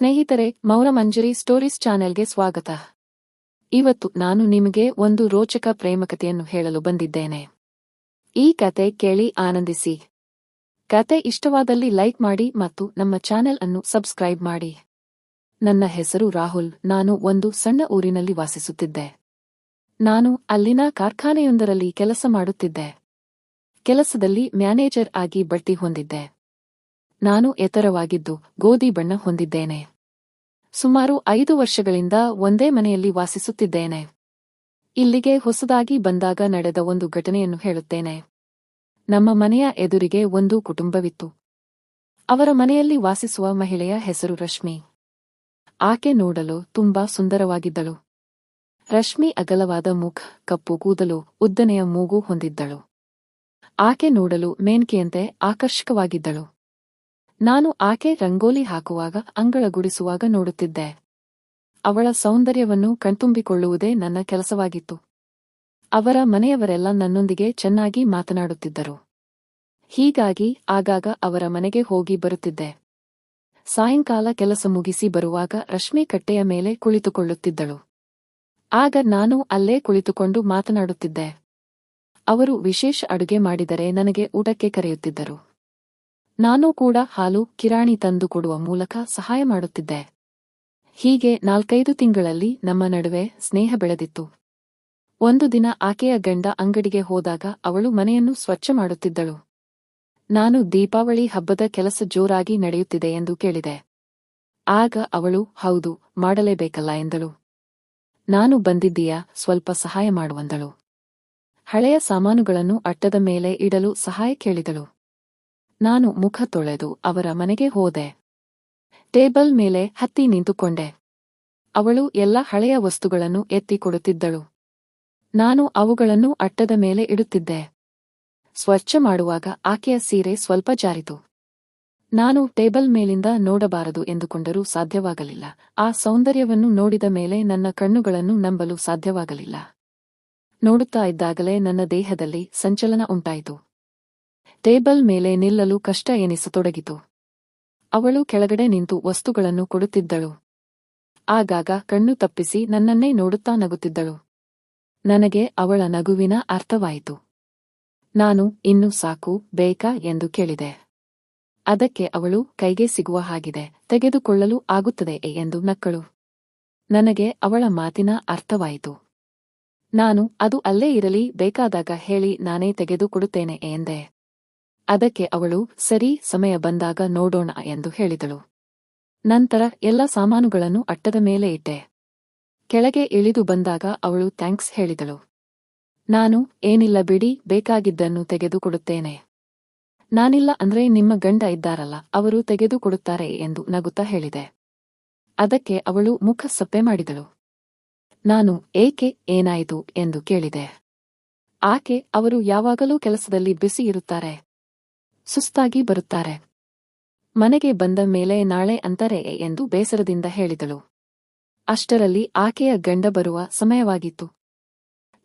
ಸ್ನೇಹಿತರೆ ಮೌರಮಂಜರಿ ಸ್ಟೋರೀಸ್ ಚಾನೆಲ್ಗೆ ಸ್ವಾಗತ. ಇವತ್ತು ನಾನು ನಿಮಗೆ ಒಂದು ರೋಚಕ ಪ್ರೇಮಕತೆಯನ್ನು ಹೇಳಲು ಬಂದಿದ್ದೇನೆ. ಈ ಕತೆ ಕೇಳಿ ಆನಂದಿಸಿ. ಕತೆ ಇಷ್ಟವಾದಲ್ಲಿ ಲೈಕ್ ಮಾಡಿ ಮತ್ತು ನಮ್ಮ ಚಾನೆಲ್ ಅನ್ನು ಸಬ್ಸ್ಕ್ರೈಬ್ ಮಾಡಿ. ನನ್ನ ಹೆಸರು ರಾಹುಲ್, ನಾನು ಒಂದು ಸಣ್ಣ ಊರಿನಲ್ಲಿ ವಾಸಿಸುತ್ತಿದ್ದೆ. ನಾನು ಅಲ್ಲಿನ ಕಾರ್ಖಾನೆಯೊಂದರಲ್ಲಿ ಕೆಲಸ ಮಾಡುತ್ತಿದ್ದೆ. ಕೆಲಸದಲ್ಲಿ ಮ್ಯಾನೇಜರ್ ಆಗಿ ಬಡ್ತಿ ಹೊಂದಿದ್ದೆ. ನಾನು ಎತ್ತರವಾಗಿದ್ದು ಗೋಧಿ ಬಣ್ಣ ಹೊಂದಿದ್ದೇನೆ. ಸುಮಾರು ಐದು ವರ್ಷಗಳಿಂದ ಒಂದೇ ಮನೆಯಲ್ಲಿ ವಾಸಿಸುತ್ತಿದ್ದೇನೆ. ಇಲ್ಲಿಗೆ ಹೊಸದಾಗಿ ಬಂದಾಗ ನಡೆದ ಒಂದು ಘಟನೆಯನ್ನು ಹೇಳುತ್ತೇನೆ. ನಮ್ಮ ಮನೆಯ ಎದುರಿಗೆ ಒಂದು ಕುಟುಂಬವಿತ್ತು. ಅವರ ಮನೆಯಲ್ಲಿ ವಾಸಿಸುವ ಮಹಿಳೆಯ ಹೆಸರು ರಶ್ಮಿ. ಆಕೆ ನೋಡಲು ತುಂಬಾ ಸುಂದರವಾಗಿದ್ದಳು. ರಶ್ಮಿ ಅಗಲವಾದ ಮುಖ, ಕಪ್ಪು ಕೂದಲು, ಉದ್ದನೆಯ ಮೂಗು ಹೊಂದಿದ್ದಳು. ಆಕೆ ನೋಡಲು ಮೇನ್ಕೆಯಂತೆ ಆಕರ್ಷಕವಾಗಿದ್ದಳು. ನಾನು ಆಕೆ ರಂಗೋಲಿ ಹಾಕುವಾಗ, ಅಂಗಳಗುಡಿಸುವಾಗ ನೋಡುತ್ತಿದ್ದೆ. ಅವಳ ಸೌಂದರ್ಯವನ್ನು ಕಣ್ತುಂಬಿಕೊಳ್ಳುವುದೇ ನನ್ನ ಕೆಲಸವಾಗಿತ್ತು. ಅವರ ಮನೆಯವರೆಲ್ಲ ನನ್ನೊಂದಿಗೆ ಚೆನ್ನಾಗಿ ಮಾತನಾಡುತ್ತಿದ್ದರು. ಹೀಗಾಗಿ ಆಗಾಗ ಅವರ ಮನೆಗೆ ಹೋಗಿ ಬರುತ್ತಿದ್ದೆ. ಸಾಯಂಕಾಲ ಕೆಲಸ ಮುಗಿಸಿ ಬರುವಾಗ ರಶ್ಮಿ ಕಟ್ಟೆಯ ಮೇಲೆ ಕುಳಿತುಕೊಳ್ಳುತ್ತಿದ್ದಳು. ಆಗ ನಾನು ಅಲ್ಲೇ ಕುಳಿತುಕೊಂಡು ಮಾತನಾಡುತ್ತಿದ್ದೆ. ಅವರು ವಿಶೇಷ ಅಡುಗೆ ಮಾಡಿದರೆ ನನಗೆ ಊಟಕ್ಕೆ ಕರೆಯುತ್ತಿದ್ದರು. ನಾನು ಕೂಡ ಹಾಲು, ಕಿರಾಣಿ ತಂದು ಕೊಡುವ ಮೂಲಕ ಸಹಾಯ ಮಾಡುತ್ತಿದ್ದೆ. ಹೀಗೆ ನಾಲ್ಕೈದು ತಿಂಗಳಲ್ಲಿ ನಮ್ಮ ನಡುವೆ ಸ್ನೇಹ ಬೆಳೆದಿತ್ತು. ಒಂದು ದಿನ ಆಕೆಯ ಗಂಡ ಅಂಗಡಿಗೆ ಹೋದಾಗ ಅವಳು ಮನೆಯನ್ನು ಸ್ವಚ್ಛ ಮಾಡುತ್ತಿದ್ದಳು. ನಾನು ದೀಪಾವಳಿ ಹಬ್ಬದ ಕೆಲಸ ಜೋರಾಗಿ ನಡೆಯುತ್ತಿದೆ ಎಂದು ಕೇಳಿದೆ. ಆಗ ಅವಳು, ಹೌದು, ಮಾಡಲೇಬೇಕಲ್ಲ ಎಂದಳು. ನಾನು ಬಂದಿದ್ದೀಯಾ, ಸ್ವಲ್ಪ ಸಹಾಯ ಮಾಡುವಂದಳು ಹಳೆಯ ಸಾಮಾನುಗಳನ್ನು ಅಟ್ಟದ ಮೇಲೆ ಇಡಲು ಸಹಾಯ ಕೇಳಿದಳು. ನಾನು ಮುಖ ತೊಳೆದು ಅವರ ಮನೆಗೆ ಹೋದೆ. ಟೇಬಲ್ ಮೇಲೆ ಹತ್ತಿ ನಿಂತುಕೊಂಡೆ. ಅವಳು ಎಲ್ಲ ಹಳೆಯ ವಸ್ತುಗಳನ್ನು ಎತ್ತಿ ಕೊಡುತ್ತಿದ್ದಳು. ನಾನು ಅವುಗಳನ್ನು ಅಟ್ಟದ ಮೇಲೆ ಇಡುತ್ತಿದ್ದೆ. ಸ್ವಚ್ಛ ಮಾಡುವಾಗ ಆಕೆಯ ಸೀರೆ ಸ್ವಲ್ಪ ಜಾರಿತು. ನಾನು ಟೇಬಲ್ ಮೇಲಿಂದ ನೋಡಬಾರದು ಎಂದುಕೊಂಡರೂ ಸಾಧ್ಯವಾಗಲಿಲ್ಲ. ಆ ಸೌಂದರ್ಯವನ್ನು ನೋಡಿದ ಮೇಲೆ ನನ್ನ ಕಣ್ಣುಗಳನ್ನು ನಂಬಲು ಸಾಧ್ಯವಾಗಲಿಲ್ಲ. ನೋಡುತ್ತಾ ಇದ್ದಾಗಲೇ ನನ್ನ ದೇಹದಲ್ಲಿ ಸಂಚಲನ ಉಂಟಾಯಿತು. ಟೇಬಲ್ ಮೇಲೆ ನಿಲ್ಲಲು ಕಷ್ಟ ಎನಿಸತೊಡಗಿತು. ಅವಳು ಕೆಳಗಡೆ ನಿಂತು ವಸ್ತುಗಳನ್ನು ಕೊಡುತ್ತಿದ್ದಳು. ಆಗಾಗ ಕಣ್ಣು ತಪ್ಪಿಸಿ ನನ್ನನ್ನೇ ನೋಡುತ್ತಾ ನಗುತ್ತಿದ್ದಳು. ನನಗೆ ಅವಳ ನಗುವಿನ ಅರ್ಥವಾಯಿತು. ನಾನು ಇನ್ನು ಸಾಕು, ಬೇಕಾ ಎಂದು ಕೇಳಿದೆ. ಅದಕ್ಕೆ ಅವಳು ಕೈಗೆ ಸಿಗುವ ಹಾಗಿದೆ, ತೆಗೆದುಕೊಳ್ಳಲು ಆಗುತ್ತದೆ ಎಂದು ನಕ್ಕಳು. ನನಗೆ ಅವಳ ಮಾತಿನ ಅರ್ಥವಾಯಿತು. ನಾನು ಅದು ಅಲ್ಲೇ ಇರಲಿ, ಬೇಕಾದಾಗ ಹೇಳಿ ನಾನೇ ತೆಗೆದುಕೊಡುತ್ತೇನೆ ಎಂದೆ. ಅದಕ್ಕೆ ಅವಳು, ಸರಿ, ಸಮಯ ಬಂದಾಗ ನೋಡೋಣ ಎಂದು ಹೇಳಿದಳು. ನಂತರ ಎಲ್ಲ ಸಾಮಾನುಗಳನ್ನು ಅಟ್ಟದ ಮೇಲೆ ಇಟ್ಟೆ. ಕೆಳಗೆ ಇಳಿದು ಬಂದಾಗ ಅವಳು ಥ್ಯಾಂಕ್ಸ್ ಹೇಳಿದಳು. ನಾನು ಏನಿಲ್ಲ ಬಿಡಿ, ಬೇಕಾಗಿದ್ದನ್ನು ತೆಗೆದುಕೊಡುತ್ತೇನೆ. ನಾನಿಲ್ಲ ಅಂದ್ರೆ ನಿಮ್ಮ ಗಂಡ ಇದ್ದಾರಲ್ಲ, ಅವರು ತೆಗೆದುಕೊಡುತ್ತಾರೆ ಎಂದು ನಗುತ್ತಾ ಹೇಳಿದೆ. ಅದಕ್ಕೆ ಅವಳು ಮುಖ ಸಪ್ಪೆ ಮಾಡಿದಳು. ನಾನು ಏಕೆ ಏನಾಯಿತು? ಎಂದು ಕೇಳಿದೆ. ಆಕೆ, ಅವರು ಯಾವಾಗಲೂ ಕೆಲಸದಲ್ಲಿ ಬಿಸಿ ಇರುತ್ತಾರೆ. ಸುಸ್ತಾಗಿ ಬರುತ್ತಾರೆ. ಮನೆಗೆ ಬಂದ ಮೇಲೆ ನಾಳೆ ಅಂತಾರೆ ಎಂದು ಬೇಸರದಿಂದ ಹೇಳಿದಳು. ಅಷ್ಟರಲ್ಲಿ ಆಕೆಯ ಗಂಡ ಬರುವ ಸಮಯವಾಗಿತ್ತು.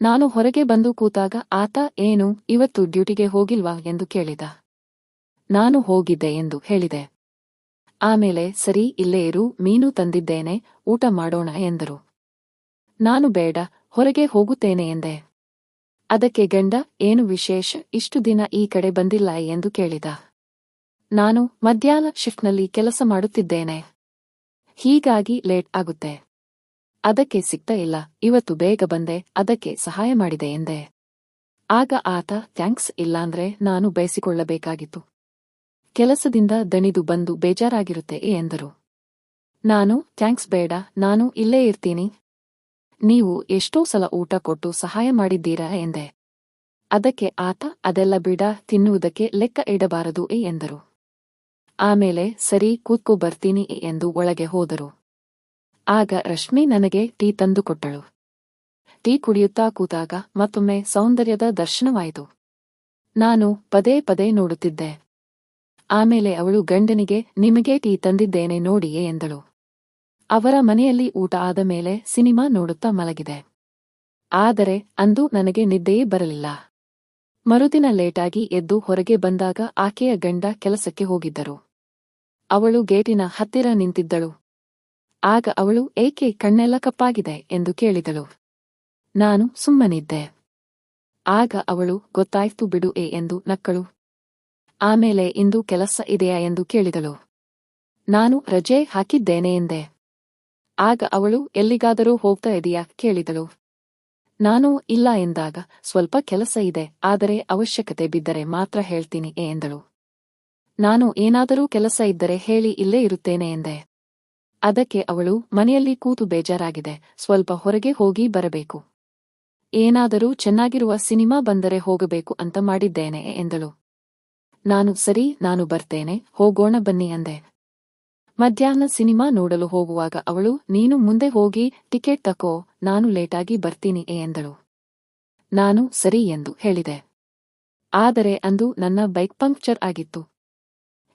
ನಾನು ಹೊರಗೆ ಬಂದು ಕೂತಾಗ ಆತ, ಏನು, ಇವತ್ತು ಡ್ಯೂಟಿಗೆ ಹೋಗಿಲ್ವಾ ಎಂದು ಕೇಳಿದ. ನಾನು ಹೋಗಿದ್ದೆ ಎಂದು ಹೇಳಿದೆ. ಆಮೇಲೆ, ಸರಿ, ಇಲ್ಲೇ ಇರು, ಮೀನು ತಂದಿದ್ದೇನೆ, ಊಟ ಮಾಡೋಣ ಎಂದರು. ನಾನು ಬೇಡ, ಹೊರಗೆ ಹೋಗುತ್ತೇನೆ ಎಂದೆ. ಅದಕ್ಕೆ ಗಂಡ, ಏನು ವಿಶೇಷ? ಇಷ್ಟು ದಿನ ಈ ಕಡೆ ಬಂದಿಲ್ಲ ಎಂದು ಕೇಳಿದ. ನಾನು ಮಧ್ಯಾಹ್ನ ಶಿಫ್ಟ್ನಲ್ಲಿ ಕೆಲಸ ಮಾಡುತ್ತಿದ್ದೇನೆ. ಹೀಗಾಗಿ ಲೇಟ್ ಆಗುತ್ತೆ. ಅದಕ್ಕೆ ಸಿಗ್ತಾ ಇಲ್ಲ. ಇವತ್ತು ಬೇಗ ಬಂದೆ, ಅದಕ್ಕೆ ಸಹಾಯ ಮಾಡಿದೆ ಎಂದೆ. ಆಗ ಆತ, ಥ್ಯಾಂಕ್ಸ್, ಇಲ್ಲಾಂದ್ರೆ ನಾನು ಬಯಸಿಕೊಳ್ಳಬೇಕಾಗಿತ್ತು. ಕೆಲಸದಿಂದ ದಣಿದು ಬಂದು ಬೇಜಾರಾಗಿರುತ್ತೆ ಎಂದರು. ನಾನು, ಥ್ಯಾಂಕ್ಸ್ ಬೇಡ, ನಾನು ಇಲ್ಲೇ ಇರ್ತೀನಿ. ನೀವು ಎಷ್ಟೋ ಸಲ ಊಟ ಕೊಟ್ಟು ಸಹಾಯ ಮಾಡಿದ್ದೀರಾ ಎಂದೆ. ಅದಕ್ಕೆ ಆತ, ಅದೆಲ್ಲ ಬಿಡ, ತಿನ್ನುವುದಕ್ಕೆ ಲೆಕ್ಕ ಇಡಬಾರದು ಎಂದರು. ಆಮೇಲೆ, ಸರಿ, ಕೂತ್ಕೋ ಬರ್ತೀನಿ ಎಂದು ಒಳಗೆ ಹೋದರು. ಆಗ ರಶ್ಮಿ ನನಗೆ ಟೀ ತಂದುಕೊಟ್ಟಳು ಟೀ ಕುಡಿಯುತ್ತಾ ಕೂತಾಗ ಮತ್ತೊಮ್ಮೆ ಸೌಂದರ್ಯದ ದರ್ಶನವಾಯಿತು. ನಾನು ಪದೇ ಪದೇ ನೋಡುತ್ತಿದ್ದೆ. ಆಮೇಲೆ ಅವಳು ಗಂಡನಿಗೆ, ನಿಮಗೆ ಟೀ ತಂದಿದ್ದೇನೆ ನೋಡಿಯೇ ಎಂದಳು. ಅವರ ಮನೆಯಲ್ಲಿ ಊಟ ಆದ ಮೇಲೆ ಸಿನಿಮಾ ನೋಡುತ್ತಾ ಮಲಗಿದೆ. ಆದರೆ ಅಂದು ನನಗೆ ನಿದ್ದೆಯೇ ಬರಲಿಲ್ಲ. ಮರುದಿನ ಲೇಟಾಗಿ ಎದ್ದು ಹೊರಗೆ ಬಂದಾಗ ಆಕೆಯ ಗಂಡ ಕೆಲಸಕ್ಕೆ ಹೋಗಿದ್ದರು. ಅವಳು ಗೇಟಿನ ಹತ್ತಿರ ನಿಂತಿದ್ದಳು. ಆಗ ಅವಳು, ಏಕೆ ಕಣ್ಣೆಲ್ಲ ಕಪ್ಪಾಗಿದೆ? ಎಂದು ಕೇಳಿದಳು. ನಾನು ಸುಮ್ಮನಿದ್ದೆ. ಆಗ ಅವಳು, ಗೊತ್ತಾಯ್ತು ಬಿಡು ಎ ಎಂದು ನಕ್ಕಳು. ಆಮೇಲೆ ಇಂದು ಕೆಲಸ ಇದೆಯಾ? ಎಂದು ಕೇಳಿದಳು. ನಾನು ರಜೆ ಹಾಕಿದ್ದೇನೆ ಎಂದೆ. ಆಗ ಅವಳು, ಎಲ್ಲಿಗಾದರೂ ಹೋಗ್ತಾ ಇದೆಯಾ? ಕೇಳಿದಳು. ನಾನು ಇಲ್ಲ ಎಂದಾಗ ಸ್ವಲ್ಪ ಕೆಲಸ ಇದೆ, ಆದರೆ ಅವಶ್ಯಕತೆ ಬಿದ್ದರೆ ಮಾತ್ರ ಹೇಳ್ತೀನಿ ಎಂದಳು. ನಾನು ಏನಾದರೂ ಕೆಲಸ ಇದ್ದರೆ ಹೇಳಿ ಇಲ್ಲೇ ಇರುತ್ತೇನೆ, ಎಂದೆ. ಅದಕ್ಕೆ ಅವಳು, ಮನೆಯಲ್ಲಿ ಕೂತು ಬೇಜಾರಾಗಿದೆ, ಸ್ವಲ್ಪ ಹೊರಗೆ ಹೋಗಿ ಬರಬೇಕು. ಏನಾದರೂ ಚೆನ್ನಾಗಿರುವ ಸಿನಿಮಾ ಬಂದರೆ ಹೋಗಬೇಕು ಅಂತ ಮಾಡಿದ್ದೇನೆ ಎಂದಳು. ನಾನು ಸರಿ, ನಾನು ಬರ್ತೇನೆ, ಹೋಗೋಣ ಬನ್ನಿ, ಅಂದೆ. ಮಧ್ಯಾಹ್ನ ಸಿನಿಮಾ ನೋಡಲು ಹೋಗುವಾಗ ಅವಳು, ನೀನು ಮುಂದೆ ಹೋಗಿ ಟಿಕೆಟ್ ತಕೋ, ನಾನು ಲೇಟಾಗಿ ಬರ್ತೀನಿ ಎಂದಳು. ನಾನು ಸರಿ ಎಂದು ಹೇಳಿದೆ. ಆದರೆ ಅಂದು ನನ್ನ ಬೈಕ್ ಪಂಕ್ಚರ್ ಆಗಿತ್ತು.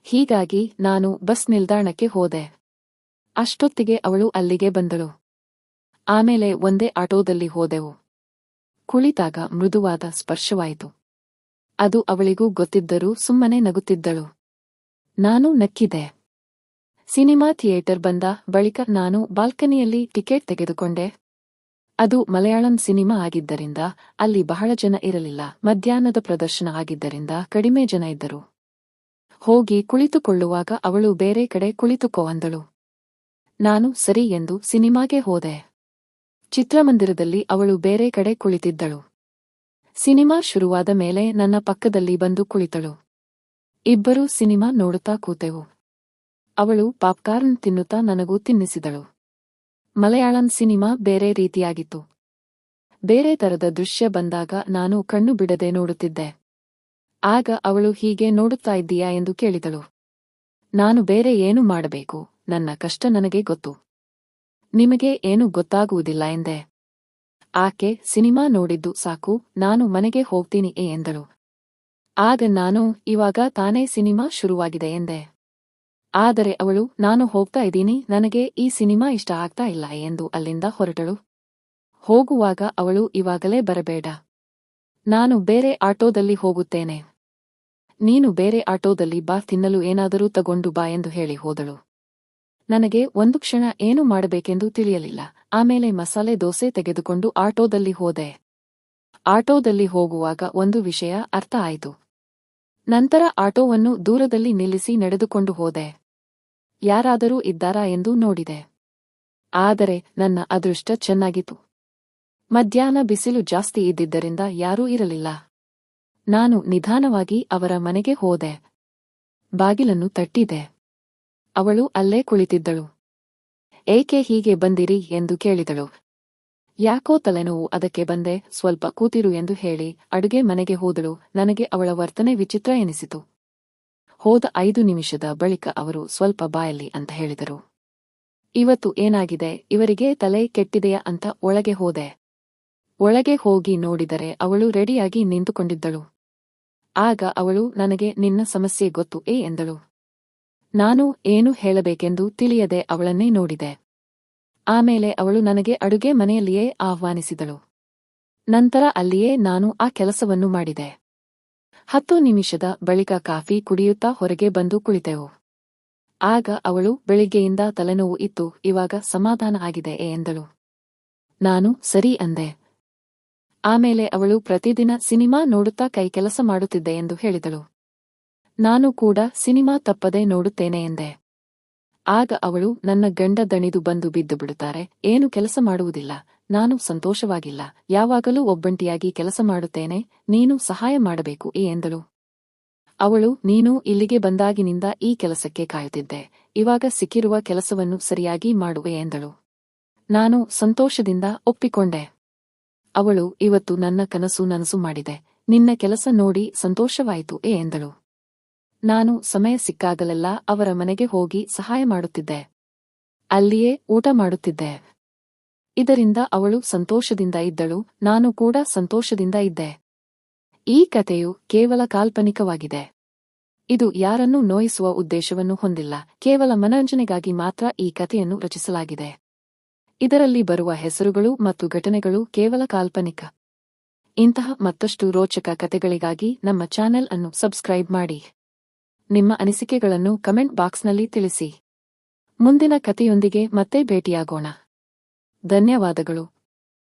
ಹೀಗಾಗಿ ನಾನು ಬಸ್ ನಿಲ್ದಾಣಕ್ಕೆ ಹೋದೆ. ಅಷ್ಟೊತ್ತಿಗೆ ಅವಳು ಅಲ್ಲಿಗೆ ಬಂದಳು. ಆಮೇಲೆ ಒಂದೇ ಆಟೋದಲ್ಲಿ ಹೋದೆವು. ಕುಳಿತಾಗ ಮೃದುವಾದ ಸ್ಪರ್ಶವಾಯಿತು. ಅದು ಅವಳಿಗೂ ಗೊತ್ತಿದ್ದರೂ ಸುಮ್ಮನೆ ನಗುತ್ತಿದ್ದಳು. ನಾನು ನಕ್ಕಿದೆ ಸಿನಿಮಾ ಥಿಯೇಟರ್ ಬಂದ ಬಳಿಕ ನಾನು ಬಾಲ್ಕನಿಯಲ್ಲಿ ಟಿಕೆಟ್ ತೆಗೆದುಕೊಂಡೆ. ಅದು ಮಲಯಾಳಂ ಸಿನಿಮಾ ಆಗಿದ್ದರಿಂದ ಅಲ್ಲಿ ಬಹಳ ಜನ ಇರಲಿಲ್ಲ. ಮಧ್ಯಾಹ್ನದ ಪ್ರದರ್ಶನ ಆಗಿದ್ದರಿಂದ ಕಡಿಮೆ ಜನ ಇದ್ದರು. ಹೋಗಿ ಕುಳಿತುಕೊಳ್ಳುವಾಗ ಅವಳು ಬೇರೆ ಕಡೆ ಕುಳಿತುಕೋ ಅಂದಳು. ನಾನು ಸರಿ ಎಂದು ಸಿನಿಮಾಗೆ ಹೋದೆ. ಚಿತ್ರಮಂದಿರದಲ್ಲಿ ಅವಳು ಬೇರೆ ಕಡೆ ಕುಳಿತಿದ್ದಳು. ಸಿನಿಮಾ ಶುರುವಾದ ಮೇಲೆ ನನ್ನ ಪಕ್ಕದಲ್ಲಿ ಬಂದು ಕುಳಿತಳು. ಇಬ್ಬರೂ ಸಿನಿಮಾ ನೋಡುತ್ತಾ ಕೂತೆವು. ಅವಳು ಪಾಪ್ಕಾರ್ನ್ ತಿನ್ನುತ್ತಾ ನನಗೂ ತಿನ್ನಿಸಿದಳು. ಮಲಯಾಳಂ ಸಿನಿಮಾ ಬೇರೆ ರೀತಿಯಾಗಿತ್ತು. ಬೇರೆ ತರದ ದೃಶ್ಯ ಬಂದಾಗ ನಾನು ಕಣ್ಣು ಬಿಡದೆ ನೋಡುತ್ತಿದ್ದೆ. ಆಗ ಅವಳು ಹೀಗೆ ನೋಡುತ್ತಾ ಇದ್ದೀಯಾ ಎಂದು ಕೇಳಿದಳು. ನಾನು ಬೇರೆ ಏನು ಮಾಡಬೇಕು? ನನ್ನ ಕಷ್ಟ ನನಗೆ ಗೊತ್ತು. ನಿಮಗೆ ಏನು ಗೊತ್ತಾಗುವುದಿಲ್ಲ ಎಂದೆ. ಆಕೆ ಸಿನಿಮಾ ನೋಡಿದ್ದು ಸಾಕು, ನಾನು ಮನೆಗೆ ಹೋಗ್ತೀನಿ ಎಂದಳು. ಆಗ ನಾನು, ಇವಾಗ ತಾನೇ ಸಿನಿಮಾ ಶುರುವಾಗಿದೆ ಎಂದೆ. ಆದರೆ ಅವಳು, ನಾನು ಹೋಗ್ತಾ ಇದ್ದೀನಿ, ನನಗೆ ಈ ಸಿನಿಮಾ ಇಷ್ಟ ಆಗ್ತಾ ಇಲ್ಲ, ಎಂದು ಅಲ್ಲಿಂದ ಹೊರಟಳು. ಹೋಗುವಾಗ ಅವಳು ಇವಾಗಲೇ ಬರಬೇಡ. ನಾನು ಬೇರೆ ಆಟೋದಲ್ಲಿ ಹೋಗುತ್ತೇನೆ. ನೀನು ಬೇರೆ ಆಟೋದಲ್ಲಿ ಬಾ, ತಿನ್ನಲು ಏನಾದರೂ ತಗೊಂಡು ಬಾ, ಎಂದು ಹೇಳಿ ಹೋದಳು. ನನಗೆ ಒಂದು ಕ್ಷಣ ಏನು ಮಾಡಬೇಕೆಂದು ತಿಳಿಯಲಿಲ್ಲ. ಆಮೇಲೆ ಮಸಾಲೆ ದೋಸೆ ತೆಗೆದುಕೊಂಡು ಆಟೋದಲ್ಲಿ ಹೋದೆ. ಆಟೋದಲ್ಲಿ ಹೋಗುವಾಗ ಒಂದು ವಿಷಯ ಅರ್ಥ ಆಯಿತು. ನಂತರ ಆಟೋವನ್ನು ದೂರದಲ್ಲಿ ನಿಲ್ಲಿಸಿ ನಡೆದುಕೊಂಡು ಹೋದೆ. ಯಾರಾದರೂ ಇದ್ದಾರಾ ಎಂದು ನೋಡಿದೆ. ಆದರೆ ನನ್ನ ಅದೃಷ್ಟ ಚೆನ್ನಾಗಿತ್ತು. ಮಧ್ಯಾಹ್ನ ಬಿಸಿಲು ಜಾಸ್ತಿ ಇದ್ದಿದ್ದರಿಂದ ಯಾರೂ ಇರಲಿಲ್ಲ. ನಾನು ನಿಧಾನವಾಗಿ ಅವರ ಮನೆಗೆ ಹೋದೆ. ಬಾಗಿಲನ್ನು ತಟ್ಟಿದೆ. ಅವಳು ಅಲ್ಲೇ ಕುಳಿತಿದ್ದಳು. ಏಕೆ ಹೀಗೆ ಬಂದಿರಿ? ಎಂದು ಕೇಳಿದಳು. ಯಾಕೋ ತಲೆನೋವು, ಅದಕ್ಕೆ ಬಂದೆ. ಸ್ವಲ್ಪ ಕೂತಿರು ಎಂದು ಹೇಳಿ, ಅಡುಗೆ ಮನೆಗೆ ಹೋದಳು. ನನಗೆ ಅವಳ ವರ್ತನೆ ವಿಚಿತ್ರ ಎನಿಸಿತು. ಹೋದ ಐದು ನಿಮಿಷದ ಬಳಿಕ ಅವರು ಸ್ವಲ್ಪ ಬಾಯಲ್ಲಿ ಅಂತ ಹೇಳಿದರು. ಇವತ್ತು ಏನಾಗಿದೆ? ಇವರಿಗೆ ತಲೆ ಕೆಟ್ಟಿದೆಯಾ ಅಂತ ಒಳಗೆ ಹೋದೆ. ಒಳಗೆ ಹೋಗಿ ನೋಡಿದರೆ ಅವಳು ರೆಡಿಯಾಗಿ ನಿಂತುಕೊಂಡಿದ್ದಳು. ಆಗ ಅವಳು ನನಗೆ ನಿನ್ನ ಸಮಸ್ಯೆ ಗೊತ್ತು, ಏ ಎಂದಳು. ನಾನು ಏನು ಹೇಳಬೇಕೆಂದು ತಿಳಿಯದೆ ಅವಳನ್ನೇ ನೋಡಿದೆ. ಆಮೇಲೆ ಅವಳು ನನಗೆ ಅಡುಗೆ ಮನೆಯಲ್ಲಿಯೇ ಆಹ್ವಾನಿಸಿದಳು. ನಂತರ ಅಲ್ಲಿಯೇ ನಾನು ಆ ಕೆಲಸವನ್ನು ಮಾಡಿದೆ. ಹತ್ತು ನಿಮಿಷದ ಬಳಿಕ ಕಾಫಿ ಕುಡಿಯುತ್ತಾ ಹೊರಗೆ ಬಂದು ಕುಳಿತೆವು. ಆಗ ಅವಳು ಬೆಳಿಗ್ಗೆಯಿಂದ ತಲೆನೋವು ಇತ್ತು, ಇವಾಗ ಸಮಾಧಾನ ಆಗಿದೆ ಎಂದಳು. ನಾನು ಸರಿ ಅಂದೆ. ಆಮೇಲೆ ಅವಳು ಪ್ರತಿದಿನ ಸಿನಿಮಾ ನೋಡುತ್ತಾ ಕೈ ಕೆಲಸ ಮಾಡುತ್ತಿದ್ದೆ ಎಂದು ಹೇಳಿದಳು. ನಾನು ಕೂಡ ಸಿನಿಮಾ ತಪ್ಪದೆ ನೋಡುತ್ತೇನೆ ಎಂದೆ. ಆಗ ಅವಳು ನನ್ನ ಗಂಡ ದಣಿದು ಬಂದು ಬಿದ್ದು ಬಿಡುತ್ತಾರೆ, ಏನು ಕೆಲಸ ಮಾಡುವುದಿಲ್ಲ. ನಾನು ಸಂತೋಷವಾಗಿಲ್ಲ. ಯಾವಾಗಲೂ ಒಬ್ಬಂಟಿಯಾಗಿ ಕೆಲಸ ಮಾಡುತ್ತೇನೆ. ನೀನು ಸಹಾಯ ಮಾಡಬೇಕು, ಏ ಎಂದಳು. ಅವಳು, ನೀನು ಇಲ್ಲಿಗೆ ಬಂದಾಗಿನಿಂದ ಈ ಕೆಲಸಕ್ಕೆ ಕಾಯುತ್ತಿದ್ದೆ. ಇವಾಗ ಸಿಕ್ಕಿರುವ ಕೆಲಸವನ್ನು ಸರಿಯಾಗಿ ಮಾಡುವೆ ಎಂದಳು. ನಾನು ಸಂತೋಷದಿಂದ ಒಪ್ಪಿಕೊಂಡೆ. ಅವಳು, ಇವತ್ತು ನನ್ನ ಕನಸು ನನಸು ಮಾಡಿದೆ. ನಿನ್ನ ಕೆಲಸ ನೋಡಿ ಸಂತೋಷವಾಯಿತು, ಏ ಎಂದಳು. ನಾನು ಸಮಯ ಸಿಕ್ಕಾಗಲೆಲ್ಲ ಅವರ ಮನೆಗೆ ಹೋಗಿ ಸಹಾಯ ಮಾಡುತ್ತಿದ್ದೆ. ಅಲ್ಲಿಯೇ ಊಟ ಮಾಡುತ್ತಿದ್ದೆ. ಇದರಿಂದ ಅವಳು ಸಂತೋಷದಿಂದ ಇದ್ದಳು, ನಾನು ಕೂಡ ಸಂತೋಷದಿಂದ ಇದ್ದೆ. ಈ ಕಥೆಯು ಕೇವಲ ಕಾಲ್ಪನಿಕವಾಗಿದೆ. ಇದು ಯಾರನ್ನೂ ನೋಯಿಸುವ ಉದ್ದೇಶವನ್ನು ಹೊಂದಿಲ್ಲ, ಕೇವಲ ಮನರಂಜನೆಗಾಗಿ ಮಾತ್ರ ಈ ಕಥೆಯನ್ನು ರಚಿಸಲಾಗಿದೆ. ಇದರಲ್ಲಿ ಬರುವ ಹೆಸರುಗಳು ಮತ್ತು ಘಟನೆಗಳು ಕೇವಲ ಕಾಲ್ಪನಿಕ. ಇಂತಹ ಮತ್ತಷ್ಟು ರೋಚಕ ಕಥೆಗಳಿಗಾಗಿ ನಮ್ಮ ಚಾನೆಲ್ ಅನ್ನು ಸಬ್ಸ್ಕ್ರೈಬ್ ಮಾಡಿ. ನಿಮ್ಮ ಅನಿಸಿಕೆಗಳನ್ನು ಕಮೆಂಟ್ ಬಾಕ್ಸ್ನಲ್ಲಿ ತಿಳಿಸಿ. ಮುಂದಿನ ಕಥೆಯೊಂದಿಗೆ ಮತ್ತೆ ಭೇಟಿಯಾಗೋಣ. ಧನ್ಯವಾದಗಳು.